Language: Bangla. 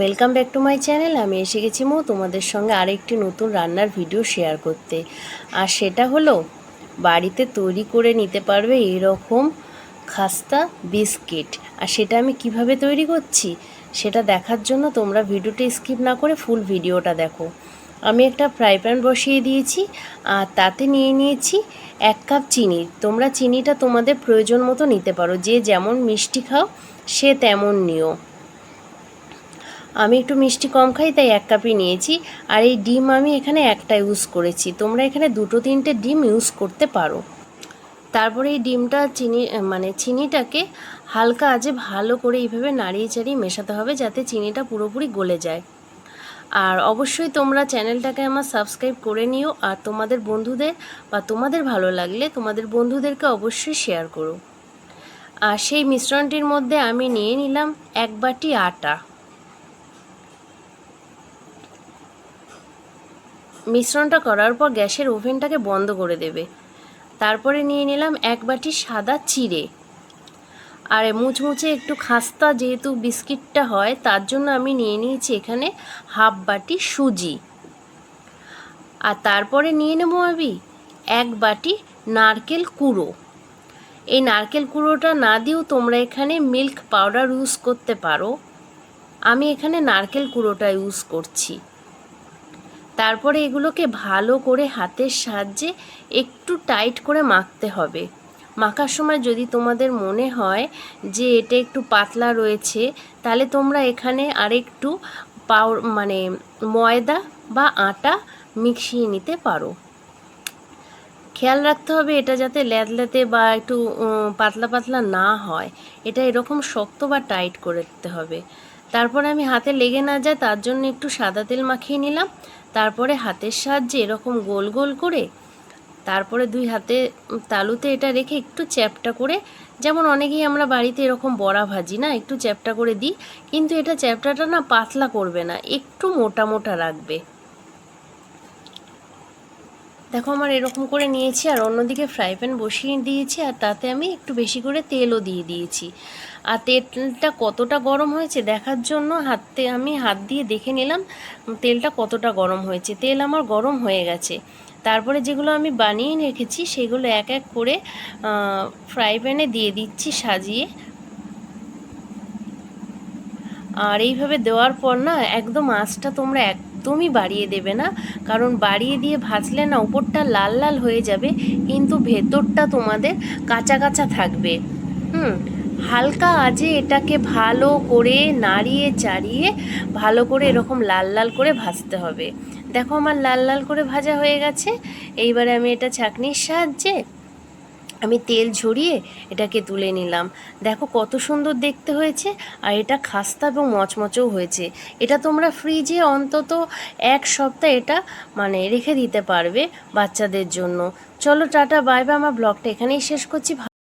Welcome back to my channel আমি এসে গেছি মো, তোমাদের সঙ্গে আরেকটি নতুন রান্নার ভিডিও শেয়ার করতে। আর সেটা হলো, বাড়িতে তৈরি করে নিতে পারবে এরকম খাস্তা বিস্কিট। আর সেটা আমি কীভাবে তৈরি করছি, সেটা দেখার জন্য তোমরা ভিডিওটা স্কিপ না করে ফুল ভিডিওটা দেখো। আমি একটা ফ্রাই প্যান বসিয়ে দিয়েছি, আর তাতে নিয়ে নিয়েছি এক কাপ চিনি। তোমরা চিনিটা তোমাদের প্রয়োজন মতো নিতে পারো, যে যেমন মিষ্টি খাও, সে তেমন নিও। আমি একটু মিষ্টি কম খাই, তাই এক কাপই নিয়েছি। আর এই ডিম আমি এখানে একটা ইউজ করেছি। তোমরা এখানে দুটো তিনটে ডিম ইউজ করতে পারো। তারপরে এই ডিমটা চিনি মানে চিনিটাকে হালকা আজে ভালো করে এইভাবে নাড়িয়ে চাড়িয়ে মেশাতে হবে, যাতে চিনিটা পুরোপুরি গলে যায়। আর অবশ্যই তোমরা চ্যানেলটাকে আমার সাবস্ক্রাইব করে নিও। আর তোমাদের বন্ধুদের বা তোমাদের ভালো লাগলে তোমাদের বন্ধুদেরকে অবশ্যই শেয়ার করো। আর সেই মিশ্রণটির মধ্যে আমি নিয়ে নিলাম এক বাটি আটা। মিশ্রণটা করার পর গ্যাসের ওভেনটাকে বন্ধ করে দেবে। তারপরে নিয়ে নিলাম এক বাটি সাদা চিড়ে। আর মুচমুচে একটু খাস্তা যেহেতু বিস্কিটটা হয়, তার জন্য আমি নিয়ে নিয়েছি এখানে হাফ বাটি সুজি। আর তারপরে নিয়ে নেব আমি এক বাটি নারকেল কুড়ো। এই নারকেল কুড়োটা না দিয়েও তোমরা এখানে মিল্ক পাউডার ইউজ করতে পারো। আমি এখানে নারকেল কুড়োটা ইউজ করছি। তারপরে এগুলোকে ভালো করে হাতের সাহায্যে একটু টাইট করে মাখতে হবে। মাখার সময় যদি তোমাদের মনে হয় যে এটা একটু পাতলা রয়েছে, তাহলে তোমরা এখানে আরেকটু পাউ মানে ময়দা বা আটা মিশিয়ে নিতে পারো। খেয়াল রাখতে হবে এটা যাতে ল্যাদলাতে বা একটু পাতলা পাতলা না হয়। এটা এরকম শক্ত বা টাইট করে দিতে হবে। তারপরে আমি হাতে লেগে না যায় তার জন্য একটু সাদা তেল মাখিয়ে নিলাম। তারপরে হাতের সাহায্যে এরকম গোল গোল করে তারপরে দুই হাতে তালুতে এটা রেখে একটু চ্যাপটা করে, যেমন অনেকেই আমরা বাড়িতে এরকম বড়া ভাজি না, একটু চ্যাপটা করে দিই। কিন্তু এটা চ্যাপটাটা না পাতলা করবে না, একটু মোটা মোটা রাখবে। দেখো আমার এরকম করে নিয়েছি আর অন্যদিকে ফ্রাই প্যান বসিয়ে দিয়েছি আর তাতে আমি একটু বেশি করে তেলও দিয়ে দিয়েছি। আর তেলটা কতটা গরম হয়েছে দেখার জন্য হাতে আমি হাত দিয়ে দেখে নিলাম তেলটা কতটা গরম হয়েছে। তেল আমার গরম হয়ে গেছে। তারপরে যেগুলো আমি বানিয়ে রেখেছি সেগুলো এক এক করে ফ্রাই প্যানে দিয়ে দিচ্ছি সাজিয়ে। আর এইভাবে দেওয়ার পর না একদম আঁচটা তোমরা একদমই বাড়িয়ে দেবে না। কারণ বাড়িয়ে দিয়ে ভাজলে না উপরটা লাল লাল হয়ে যাবে, কিন্তু ভেতরটা তোমাদের কাঁচা কাঁচা থাকবে। হুম, হালকা আজে এটাকে ভালো করে নাড়িয়ে চাড়িয়ে ভালো করে এরকম লাল লাল করে ভাজতে হবে। দেখো আমার লাল লাল করে ভাজা হয়ে গেছে। এইবারে আমি এটা ছাঁকনির সাহায্যে আমি তেল ঝরিয়ে এটাকে তুলে নিলাম। দেখো কত সুন্দর দেখতে হয়েছে, আর এটা খাস্তা এবং মচমচও হয়েছে। এটা তোমরা ফ্রিজে অন্তত এক সপ্তাহ এটা মানে রেখে দিতে পারবে বাচ্চাদের জন্য। চলো টাটা, বাই আমার ব্লগটা এখানেই শেষ করছি।